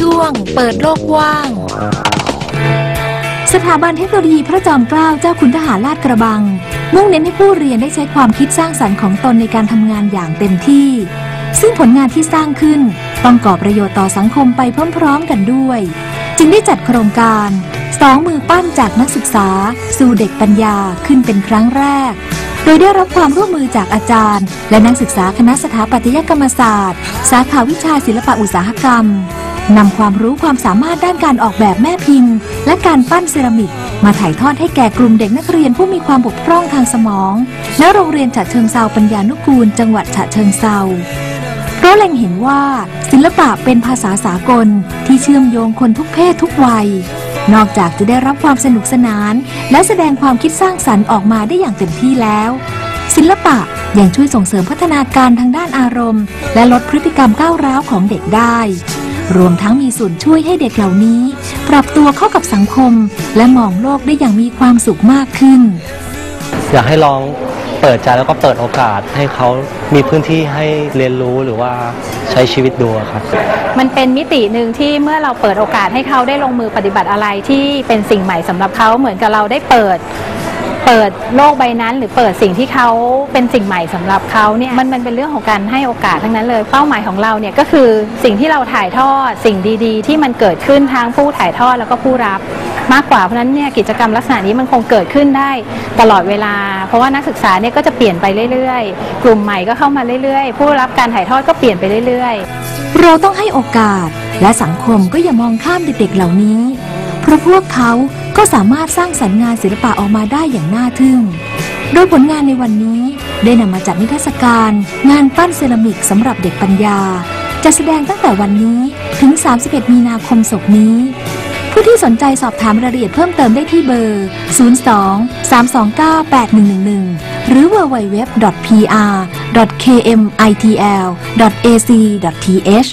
ช่วงเปิดโลกกว้าง สถาบันเทคโนโลยีพระจอมเกล้าเจ้าคุณทหารลาดกระบัง มุ่งเน้นให้ผู้เรียนได้ใช้ความคิดสร้างสรรค์ของตนในการทำงานอย่างเต็มที่ ซึ่งผลงานที่สร้างขึ้นต้องก่อประโยชน์ต่อสังคมไปพร้อมๆกันด้วย จึงได้จัดโครงการสองมือปั้นจากนักศึกษา สู่เด็กปัญญาขึ้นเป็นครั้งแรก โดยได้รับความร่วมมือจากอาจารย์ และนักศึกษาคณะสถาปัตยกรรมศาสตร์ สาขาวิชาศิลปะอุตสาหกรรมนำความรู้ความสามารถด้านการออกแบบแม่พิมพ์ และการปั้นเซรามิก มาถ่ายทอดให้แก่กลุ่มเด็กนักเรียนผู้มีความบกพร่องทางสมองณโรงเรียนฉะเชิงเซาปัญญานุกูล จังหวัดฉะเชิงเซาเพราะเล็งเห็นว่าศิลปะเป็นภาษาสากลที่เชื่อมโยงคนทุกเพศทุกวัย นอกจากจะได้รับความสนุกสนาน และแสดงความคิดสร้างสรรค์ออกมาได้อย่างเต็มที่แล้ว ศิลปะยังช่วยส่งเสริมพัฒนาการทางด้านอารมณ์ และลดพฤติกรรมก้าวร้าวของเด็กได้ รวมทั้งมีส่วนช่วยให้เด็กเหล่านี้ ปรับตัวเข้ากับสังคม และมองโลกได้อย่างมีความสุขมากขึ้น อยากให้ลอง เปิดใจแล้วก็เปิดโอกาสให้เขามีพื้นที่ให้เรียนรู้หรือว่าใช้ชีวิตดูอะครับ มันเป็นมิติหนึ่งที่เมื่อเราเปิดโอกาสให้เขาได้ลงมือปฏิบัติอะไรที่เป็นสิ่งใหม่สำหรับเขาเหมือนกับเราได้เปิด เปิดโลกใบนั้น หรือเปิดสิ่งที่เขาเป็นสิ่งใหม่สำหรับเขาเนี่ยมันมันเป็นเรื่องของการให้โอกาสทั้งนั้นเลย เป้าหมายของเราเนี่ยก็คือสิ่งที่เราถ่ายทอดสิ่งดี ๆ ที่มันเกิดขึ้นทั้งผู้ถ่ายทอดแล้วก็ผู้รับมากกว่าเพราะฉะนั้นเนี่ยกิจกรรมลักษณะนี้มันคงเกิดขึ้นได้ตลอดเวลา เพราะว่านักศึกษาเนี่ยก็จะเปลี่ยนไปเรื่อยๆ กลุ่มใหม่ก็เข้ามาเรื่อยๆ ผู้รับการถ่ายทอดก็เปลี่ยนไปเรื่อยๆ เราต้องให้โอกาสและสังคมก็อย่ามองข้ามเด็กๆเหล่านี้ เพราะพวกเขา ก็สามารถสร้างสรรค์งานศิลปะออกมาได้อย่างน่าทึ่ง โดยผลงานในวันนี้ได้นำมาจัดนิทรรศการ งานปั้นเซรามิกสำหรับเด็กปัญญา จะแสดงตั้งแต่วันนี้ถึง 31 มีนาคมศกนี้ ผู้ที่สนใจสอบถามรายละเอียดเพิ่มเติมได้ที่เบอร์ 02 329 8111 หรือ www.pr.kmitl.ac.th